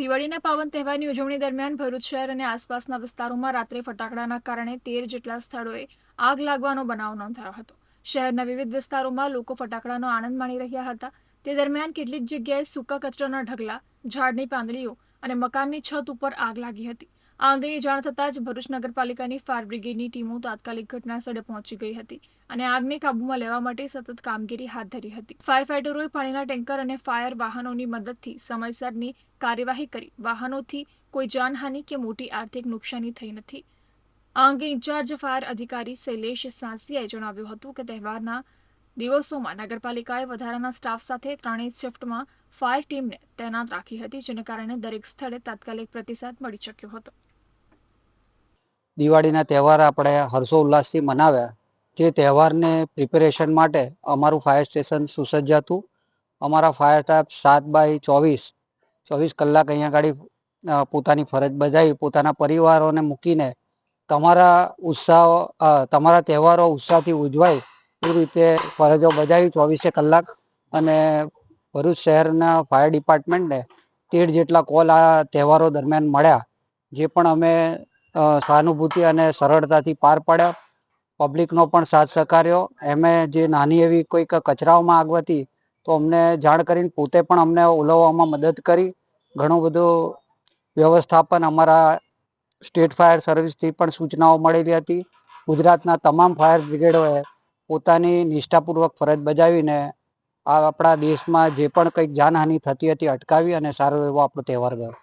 દિવાળીના પાવન તહેવારની ઉજવણી દરમિયાન ભરૂચ શહેર અને આસપાસના વિસ્તારોમાં રાત્રે ફટાકડાના કારણે તેર જેટલા સ્થળોએ આગ લાગવાનો બનાવ નોંધાયો હતો. શહેરના વિવિધ વિસ્તારોમાં લોકો ફટાકડાનો આનંદ માણી રહ્યા હતા. તે દરમિયાન કેટલીક જગ્યાએ સૂકા કચરાના ઢગલા, ઝાડની પાંદડીઓ અને મકાનની છત ઉપર આગ લાગી હતી. આ અંગેની જાણ થતાં જ ભરૂચ નગરપાલિકાની ફાયર બ્રિગેડની ટીમો તાત્કાલિક ઘટનાસ્થળે પહોંચી ગઈ હતી અને આગને કાબૂમાં લેવા માટે સતત કામગીરી હાથ ધરી હતી. ફાયર ફાઇટરોએ પાણીના ટેન્કર અને ફાયર વાહનોની મદદથી સમયસરની કાર્યવાહી કરી. વાહનોથી કોઈ જાનહાનિ કે મોટી આર્થિક નુકસાની થઈ નથી. આ અંગે ઇન્ચાર્જ ફાયર અધિકારી શૈલેષ સાંસિયાએ જણાવ્યું હતું કે તહેવારના દિવસોમાં નગરપાલિકાએ વધારાના સ્ટાફ સાથે ત્રણેય શિફ્ટમાં ફાયર ટીમને તૈનાત રાખી હતી, જેને કારણે દરેક સ્થળે તાત્કાલિક પ્રતિસાદ મળી શક્યો હતો. દિવાળીના તહેવાર આપણે હર્ષો ઉલ્લાસથી મનાવ્યા. જે તહેવારને પ્રિપેરેશન માટે અમારું ફાયર સ્ટેશન સુસજ્જ હતું અમારા ફાયર સ્ટાફ સાત બાય ચોવીસ ચોવીસ કલાક અહીંયા ગાડી પોતાની ફરજ બજાવી, પોતાના પરિવારોને મૂકીને તમારા ઉત્સાહ તમારા તહેવારો ઉત્સાહથી ઉજવાય. રીતે ફરજો બજાવી ચોવીસે કલાક અને ભરૂચ શહેરના ફાયર ડિપાર્ટમેન્ટને તેર જેટલા કોલ આ તહેવારો દરમિયાન મળ્યા, જે પણ અમે સહાનુભૂતિ અને સરળતાથી પાર પાડ્યા. પબ્લિકનો પણ સાથ સહકાર્યો. એમે જે નાની એવી કોઈક કચરાઓમાં આગવતી તો અમને જાણ કરીને પોતે પણ અમને ઓલવવામાં મદદ કરી. ઘણું બધું વ્યવસ્થાપન અમારા સ્ટેટ ફાયર સર્વિસથી પણ સૂચનાઓ મળેલી હતી. ગુજરાતના તમામ ફાયર બ્રિગેડોએ પોતાની નિષ્ઠાપૂર્વક ફરજ બજાવીને આ આપણા દેશમાં જે પણ કંઈક જાનહાનિ થતી હતી અટકાવી અને સારો એવો આપણો તહેવાર ગયો.